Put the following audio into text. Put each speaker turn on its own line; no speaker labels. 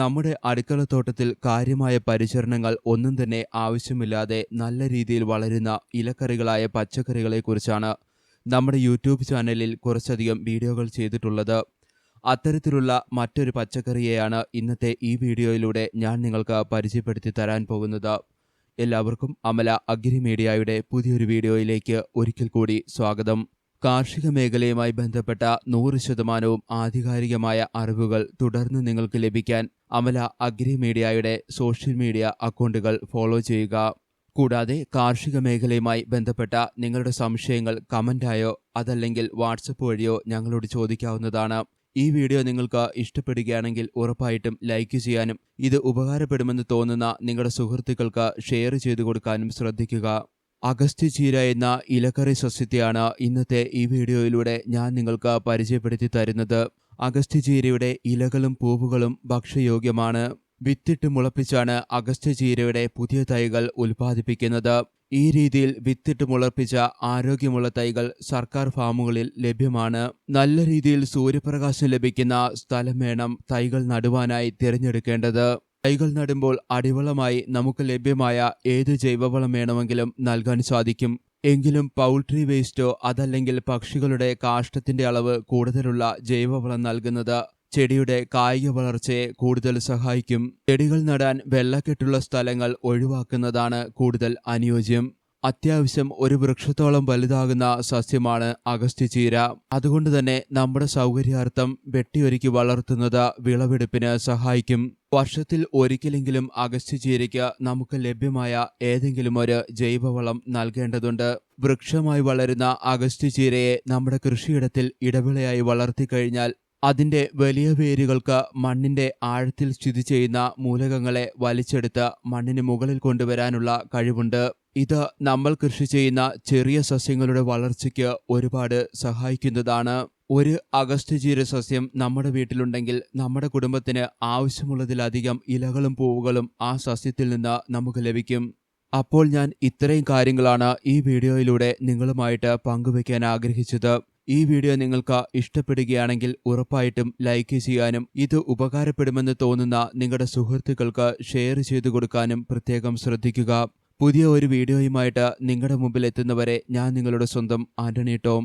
നമ്മുടെ അടുക്കളത്തോട്ടത്തിൽ കാര്യമായ പരിചരണങ്ങൾ ഒന്നും തന്നെ ആവശ്യമില്ലാതെ നല്ല രീതിയിൽ വളരുന്ന ഇലക്കറികളായ പച്ചക്കറികളെക്കുറിച്ചാണ് നമ്മുടെ യൂട്യൂബ് ചാനലിൽ കുറച്ചധികം വീഡിയോകൾ ചെയ്തിട്ടുള്ളത്. അത്തരത്തിലുള്ള മറ്റൊരു പച്ചക്കറിയെയാണ് ഇന്നത്തെ ഈ വീഡിയോയിലൂടെ ഞാൻ നിങ്ങൾക്ക് പരിചയപ്പെടുത്തി തരാൻ പോകുന്നത്. എല്ലാവർക്കും അമല അഗ്രി മീഡിയയുടെ പുതിയൊരു വീഡിയോയിലേക്ക് ഒരിക്കൽ കൂടി സ്വാഗതം. കാർഷിക മേഖലയുമായി ബന്ധപ്പെട്ട നൂറ് ശതമാനവും ആധികാരികമായ അറിവുകൾ തുടർന്ന് നിങ്ങൾക്ക് ലഭിക്കാൻ അമല അഗ്രി മീഡിയയുടെ സോഷ്യൽ മീഡിയ അക്കൗണ്ടുകൾ ഫോളോ ചെയ്യുക. കൂടാതെ കാർഷിക മേഖലയുമായി ബന്ധപ്പെട്ട നിങ്ങളുടെ സംശയങ്ങൾ കമന്റായോ അതല്ലെങ്കിൽ വാട്സപ്പ് വഴിയോ ഞങ്ങളോട് ചോദിക്കാവുന്നതാണ്. ഈ വീഡിയോ നിങ്ങൾക്ക് ഇഷ്ടപ്പെടുകയാണെങ്കിൽ ഉറപ്പായിട്ടും ലൈക്ക് ചെയ്യാനും ഇത് ഉപകാരപ്പെടുമെന്ന് തോന്നുന്ന നിങ്ങളുടെ സുഹൃത്തുക്കൾക്ക് ഷെയർ ചെയ്തു കൊടുക്കാനും ശ്രദ്ധിക്കുക. അഗസ്ത്യ ചീര എന്ന ഇലക്കറി സസ്യത്തെയാണ് ഇന്നത്തെ ഈ വീഡിയോയിലൂടെ ഞാൻ നിങ്ങൾക്ക് പരിചയപ്പെടുത്തി തരുന്നത്. അഗസ്റ്റ് ചീരയുടെ ഇലകളും പൂവുകളും ഭക്ഷ്യയോഗ്യമാണ്. വിത്തിട്ട് മുളപ്പിച്ചാണ് അഗസ്റ്റ് ചീരയുടെ പുതിയ തൈകൾ ഉൽപ്പാദിപ്പിക്കുന്നത്. ഈ രീതിയിൽ വിത്തിട്ട് മുളപ്പിച്ച ആരോഗ്യമുള്ള തൈകൾ സർക്കാർ ഫാമുകളിൽ ലഭ്യമാണ്. നല്ല രീതിയിൽ സൂര്യപ്രകാശം ലഭിക്കുന്ന സ്ഥലം വേണം തൈകൾ നടുവാനായി തിരഞ്ഞെടുക്കേണ്ടത്. തൈകൾ നടുമ്പോൾ അടിവളമായി നമുക്ക് ലഭ്യമായ ഏത് ജൈവവളം വേണമെങ്കിലും നൽകാൻ സാധിക്കും. എങ്കിലും പൗൾട്രി വേസ്റ്റോ അതല്ലെങ്കിൽ പക്ഷികളുടെ കാഷ്ടത്തിന്റെ അളവ് കൂടുതലുള്ള ജൈവവളം നൽകുന്നത് ചെടിയുടെ കായിക വളർച്ചയെ കൂടുതൽ സഹായിക്കും. ചെടികൾ നടാൻ വെള്ളക്കെട്ടുള്ള സ്ഥലങ്ങൾ ഒഴിവാക്കുന്നതാണ് കൂടുതൽ അനുയോജ്യം. അത്യാവശ്യം ഒരു വൃക്ഷത്തോളം വലുതാകുന്ന സസ്യമാണ് അഗസ്ത്യചീര അതുകൊണ്ട് തന്നെ നമ്മുടെ സൗകര്യാർത്ഥം വെട്ടിയൊരുക്കി വളർത്തുന്നത് വിളവെടുപ്പിന് സഹായിക്കും. വർഷത്തിൽ ഒരിക്കലെങ്കിലും അഗസ്ത്യചീരയ്ക്ക് നമുക്ക് ലഭ്യമായ ഏതെങ്കിലും ഒരു ജൈവവളം നൽകേണ്ടതുണ്ട്. വൃക്ഷമായി വളരുന്ന അഗസ്ത്യചീരയെ നമ്മുടെ കൃഷിയിടത്തിൽ ഇടവിളയായി വളർത്തിക്കഴിഞ്ഞാൽ അതിന്റെ വലിയ വേരുകൾക്ക് മണ്ണിന്റെ ആഴത്തിൽ സ്ഥിതി ചെയ്യുന്ന മൂലകങ്ങളെ വലിച്ചെടുത്ത് മണ്ണിന് മുകളിൽ കൊണ്ടുവരാനുള്ള കഴിവുണ്ട്. ഇത് നമ്മൾ കൃഷി ചെയ്യുന്ന ചെറിയ സസ്യങ്ങളുടെ വളർച്ചയ്ക്ക് ഒരുപാട് സഹായിക്കുന്നതാണ്. ഒരു അഗസ്ത്യചീര സസ്യം നമ്മുടെ വീട്ടിലുണ്ടെങ്കിൽ നമ്മുടെ കുടുംബത്തിന് ആവശ്യമുള്ളതിലധികം ഇലകളും പൂവുകളും ആ സസ്യത്തിൽ നിന്ന് നമുക്ക് ലഭിക്കും. അപ്പോൾ ഞാൻ ഇത്രയും കാര്യങ്ങളാണ് ഈ വീഡിയോയിലൂടെ നിങ്ങളുമായിട്ട് പങ്കുവയ്ക്കാൻ ആഗ്രഹിച്ചത്. ഈ വീഡിയോ നിങ്ങൾക്ക് ഇഷ്ടപ്പെടുകയാണെങ്കിൽ ഉറപ്പായിട്ടും ലൈക്ക് ചെയ്യാനും ഇത് ഉപകാരപ്പെടുമെന്ന് തോന്നുന്ന നിങ്ങളുടെ സുഹൃത്തുക്കൾക്ക് ഷെയർ ചെയ്തു കൊടുക്കാനും പ്രത്യേകം ശ്രദ്ധിക്കുക. പുതിയ ഒരു വീഡിയോയുമായിട്ട് നിങ്ങളുടെ മുമ്പിൽ എത്തുന്നവരെ ഞാൻ നിങ്ങളുടെ സ്വന്തം ആന്റണി ടോം.